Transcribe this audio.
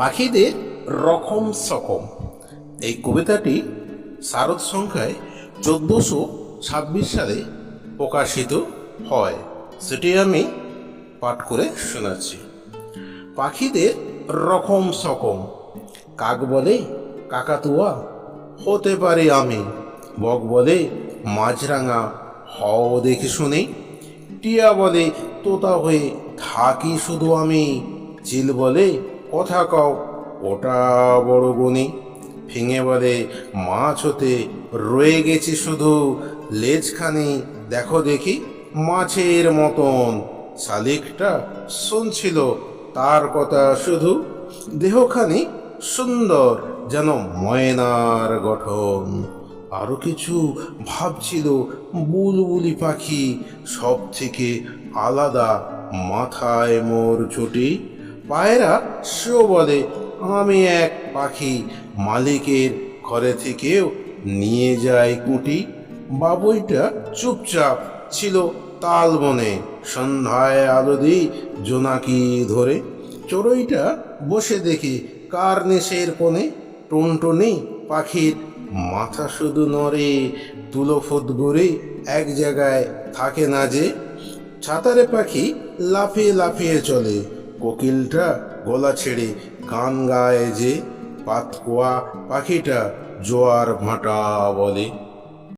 পাখিদের রকম সকম। এই কবিতাটি শারদ সংখ্যায় চোদ্দোশো ছাব্বিশ সালে প্রকাশিত হয়। সেটি আমি পাঠ করে শোনাচ্ছি। পাখিদের রকম সকম। কাক বলে, কাকাতুয়া, হতে পারে আমি। বক বলে, মাছরাঙা, হও দেখে শুনে। টিয়া বলে, তোতা হয়ে থাকি শুধু আমি। চিল বলে কথা কও ওটা বড় গুণী। ফিঙে বলে, মাছ হতে রয়ে গেছি শুধু। লেজখানি দেখো দেখি, মাছের মতন। শালিকটা শুনছিল, তার কথা শুধু। দেহখানি সুন্দর, যেন ময়নার গঠন। আরও কিছু ভাবছিল বুলবুলি পাখি সব থেকে আলাদা মাথায় মোর ছুটি পায়রা সেও বলে, আমি এক পাখি। মালিকের ঘরে থেকেও নিয়ে যায় কুটি। বাবুইটা চুপচাপ ছিল তাল বনে। সন্ধ্যায় আলো দিই জোনাকি ধরে। চড়ুইটা বসে দেখি কার নেশের কোণে। টুনটুনি পাখির মাথা শুধু নড়ে তুলো ঘুরে এক জায়গায় থাকে না যে। ছাতারে পাখি লাফিয়ে লাফিয়ে চলে। কোকিলটা গলা ছেড়ে গান গায় যে পাতকোয়া পাখিটা জোয়ার ভাঁটা বলে।